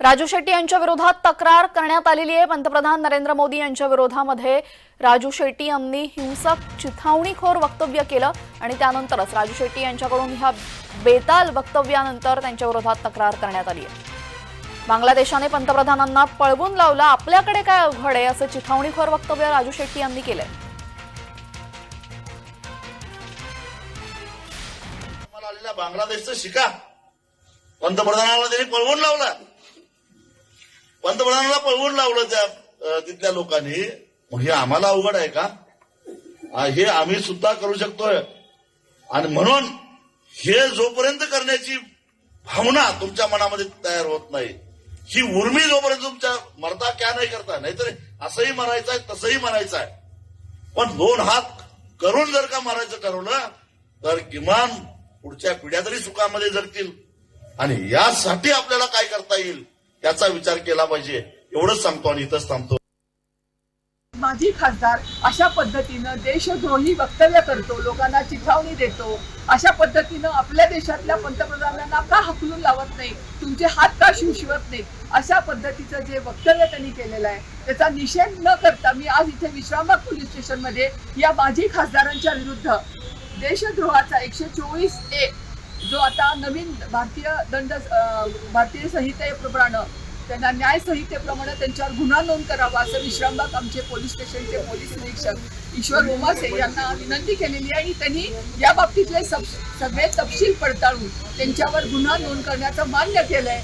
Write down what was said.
राजू शेट्टी यांच्या विरोधात तक्रार करण्यात आलेली आहे. पंतप्रधान नरेंद्र मोदी यांच्या विरोधामध्ये राजू शेट्टी यांनी हिंसक चिथावणीखोर वक्तव्य केलं आणि त्यानंतरच राजू शेट्टी यांच्याकडून ह्या बेताल वक्तव्यानंतर त्यांच्या विरोधात तक्रार करण्यात आली आहे. बांगलादेशाने पंतप्रधानांना पळवून लावलं. आपल्याकडे काय अवघड आहे? असं चिथावणीखोर वक्तव्य राजू शेट्टी यांनी केलंय. बांगलादेशचं शिका. पंतप्रधानाला त्यांनी पळवून लावला. पंतप्रधानाला पळवून लावलं त्या तिथल्या लोकांनी. मग हे आम्हाला अवघड आहे का? हे आम्ही सुद्धा करू शकतोय. आणि म्हणून हे जोपर्यंत करण्याची भावना तुमच्या मनामध्ये तयार होत नाही ही उर्मी जोपर्यंत तुमच्या मरता क्या नाही करता? नाहीतर असंही म्हणायचं आहे तसंही म्हणायचं आहे पण दोन हात करून जर का मारायचं ठरवलं तर किमान पुढच्या पिढ्या तरी सुखामध्ये जगतील. आणि यासाठी आपल्याला काय करता येईल? त्याचा विचार केला पाहिजे. एवढंच सांगतो आणि इथंच थांबतो. माजी खासदार अशा पद्धतीनं देशद्रोही वक्तव्य करतो लोकांना चिथावणी देतो. अशा पद्धतीनं आपल्या देशातल्या पंतप्रधानांना का हकलून लावत नाही? तुमचे हात का शिवशिवत नाही? अशा पद्धतीचं जे वक्तव्य त्यांनी केलेलं आहे त्याचा निषेध न करता मी आज इथे विश्रामबाग पोलीस स्टेशनमध्ये या माजी खासदारांच्या विरुद्ध देशद्रोहाचा एकशे चोवीस ए जो आता नवीन भारतीय दंड भारतीय संहितेप्रमाणे त्यांना न्याय संहितेप्रमाणे त्यांच्यावर गुन्हा नोंद करावा असं विश्रामबाग आमचे पोलीस स्टेशनचे पोलीस निरीक्षक ईश्वर उमासे यांना विनंती केलेली आहे. आणि त्यांनी या बाबतीतले सब- सगळे तपशील पडताळून त्यांच्यावर गुन्हा नोंद करण्याचं मान्य केलंय.